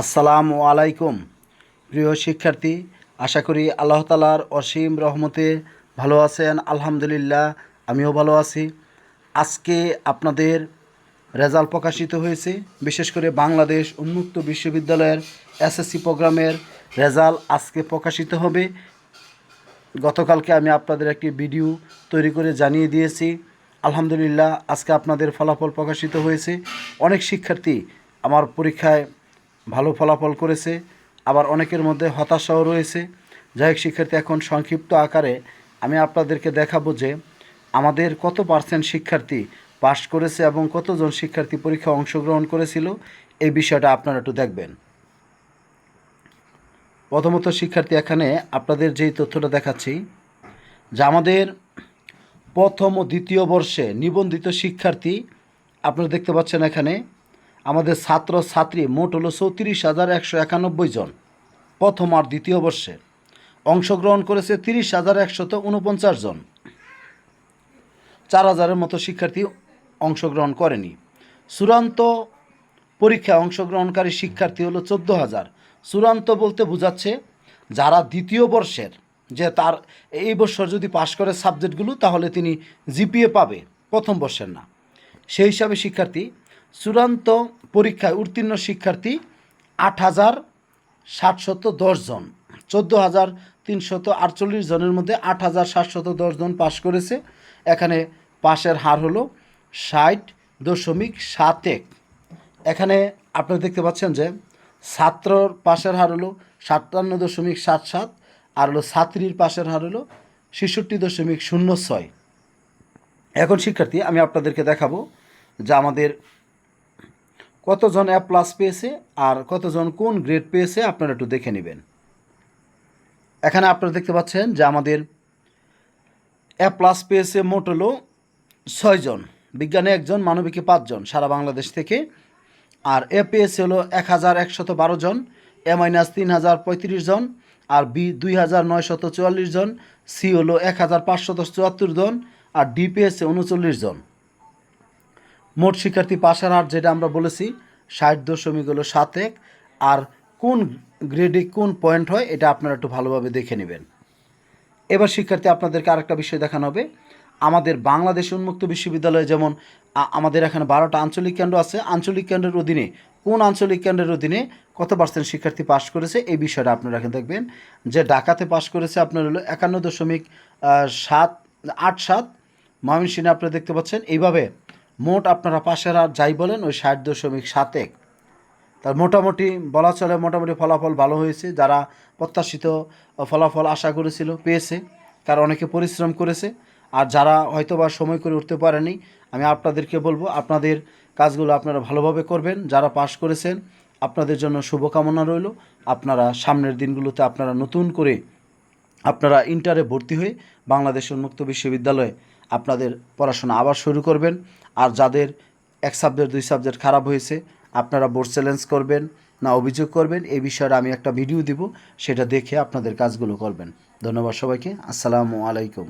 আসসালামু আলাইকুম। প্রিয় শিক্ষার্থী, আশা করি আল্লাহ তালার অসীম রহমতে ভালো আছেন, আলহামদুলিল্লাহ, আমিও ভালো আছি। আজকে আপনাদের রেজাল্ট প্রকাশিত হয়েছে, বিশেষ করে বাংলাদেশ উন্মুক্ত বিশ্ববিদ্যালয়ের এসএসসি প্রোগ্রামের রেজাল্ট আজকে প্রকাশিত হবে। গতকালকে আমি আপনাদের একটি ভিডিও তৈরি করে জানিয়ে দিয়েছি। আলহামদুলিল্লাহ, আজকে আপনাদের ফলাফল প্রকাশিত হয়েছে। অনেক শিক্ষার্থী আমার পরীক্ষায় ভালো ফলাফল করেছে, আবার অনেকের মধ্যে হতাশাও রয়েছে। যাই হোক, শিক্ষার্থী, এখন সংক্ষিপ্ত আকারে আমি আপনাদেরকে দেখাবো যে আমাদের কত পার্সেন্ট শিক্ষার্থী পাশ করেছে এবং কতজন শিক্ষার্থী পরীক্ষায় অংশগ্রহণ করেছিল, এই বিষয়টা আপনারা একটু দেখবেন। প্রথমত, শিক্ষার্থী, এখানে আপনাদের যেই তথ্যটা দেখাচ্ছি, যে আমাদের প্রথম ও দ্বিতীয় বর্ষে নিবন্ধিত শিক্ষার্থী আপনারা দেখতে পাচ্ছেন এখানে আমাদের ছাত্র ছাত্রী মোট হলো চৌত্রিশ হাজার একশো একানব্বই জন। প্রথম আর দ্বিতীয় বর্ষে অংশগ্রহণ করেছে তিরিশ হাজার একশত উনপঞ্চাশ জন। চার হাজারের মতো শিক্ষার্থী অংশগ্রহণ করেনি। চূড়ান্ত পরীক্ষায় অংশগ্রহণকারী শিক্ষার্থী হলো চোদ্দ হাজার। চূড়ান্ত বলতে বোঝাচ্ছে যারা দ্বিতীয় বর্ষের, যে তার এই বছর যদি পাশ করে সাবজেক্টগুলো, তাহলে তিনি জিপিএ পাবে, প্রথম বর্ষের না। সেই হিসাবে শিক্ষার্থী চূড়ান্ত পরীক্ষায় উত্তীর্ণ শিক্ষার্থী আট হাজার দশ জন। চোদ্দ হাজার তিনশত আটচল্লিশ জনের মধ্যে আট হাজার সাতশত জন পাশ করেছে। এখানে পাশের হার হলো ষাট দশমিক সাত এক। এখানে আপনারা দেখতে পাচ্ছেন যে ছাত্রর পাশের হার হলো সাতান্ন দশমিক সাত সাত আর হলো ছাত্রীর পাশের হার হলো ছেষট্টি দশমিক শূন্য ছয়। এখন শিক্ষার্থী, আমি আপনাদেরকে দেখাবো যে আমাদের কতজন এ প্লাস পেয়েছে আর কতজন কোন গ্রেড পেয়েছে আপনারা একটু দেখে নেবেন। এখানে আপনারা দেখতে পাচ্ছেন যে আমাদের এ প্লাস পেয়েছে মোট হলো ছয়জন বিজ্ঞানে একজন মানবিকে পাঁচজন সারা বাংলাদেশ থেকে। আর এ পেয়েছে হলো এক হাজার একশত বারো জন এ মাইনাস তিন হাজার পঁয়ত্রিশ জন, আর বি দুই হাজার নয়শত চুয়াল্লিশ জন সি হলো এক হাজার পাঁচশত চুয়াত্তর জন, আর ডি পেয়েছে উনচল্লিশ জন। মোট শিক্ষার্থী পাশের হার যেটা আমরা বলেছি, ষাট দশমিক হলো সাত এক। আর কোন গ্রেডে কোন পয়েন্ট হয়, এটা আপনারা একটু ভালোভাবে দেখে নেবেন। এবার শিক্ষার্থী, আপনাদেরকে আরেকটা বিষয় দেখানো হবে। আমাদের বাংলাদেশ উন্মুক্ত বিশ্ববিদ্যালয়ে যেমন আমাদের এখানে বারোটা আঞ্চলিক কেন্দ্র আছে। আঞ্চলিক কেন্দ্রের অধীনে, কোন আঞ্চলিক কেন্দ্রের অধীনে কত পার্সেন্ট শিক্ষার্থী পাশ করেছে, এই বিষয়টা আপনারা এখানে দেখবেন। যে ঢাকাতে পাশ করেছে আপনার হলো একান্ন দশমিক সাত, আট সাত। ময়মনসিংহে আপনারা দেখতে পাচ্ছেন। এইভাবে মোট আপনারা পাশের আর যাই বলেন, ওই ষাট দশমিক সাত এক। তার মোটামুটি বলা চলে মোটামুটি ফলাফল ভালো হয়েছে। যারা প্রত্যাশিত ফলাফল আশা করেছিল, পেয়েছে। কারণ অনেকে পরিশ্রম করেছে। আর যারা হয়তো বা সময় করে উঠতে পারেনি, আমি আপনাদেরকে বলব, আপনাদের কাজগুলো আপনারা ভালোভাবে করবেন। যারা পাশ করেছেন, আপনাদের জন্য শুভকামনা রইল। আপনারা সামনের দিনগুলোতে আপনারা নতুন করে আপনারা ইন্টারে ভর্তি হয়ে বাংলাদেশ উন্মুক্ত বিশ্ববিদ্যালয়ে আপনাদের পড়াশোনা আবার শুরু করবেন। আর যাদের এক সাবজেক্ট, দুই সাবজেক্ট খারাপ হয়েছে, আপনারা বোর্ড চ্যালেঞ্জ করবেন, না অভিযোগ করবেন, এই বিষয়ে আমি একটা ভিডিও দিব, সেটা দেখে আপনাদের কাজগুলো করবেন। ধন্যবাদ সবাইকে। আসসালামু আলাইকুম।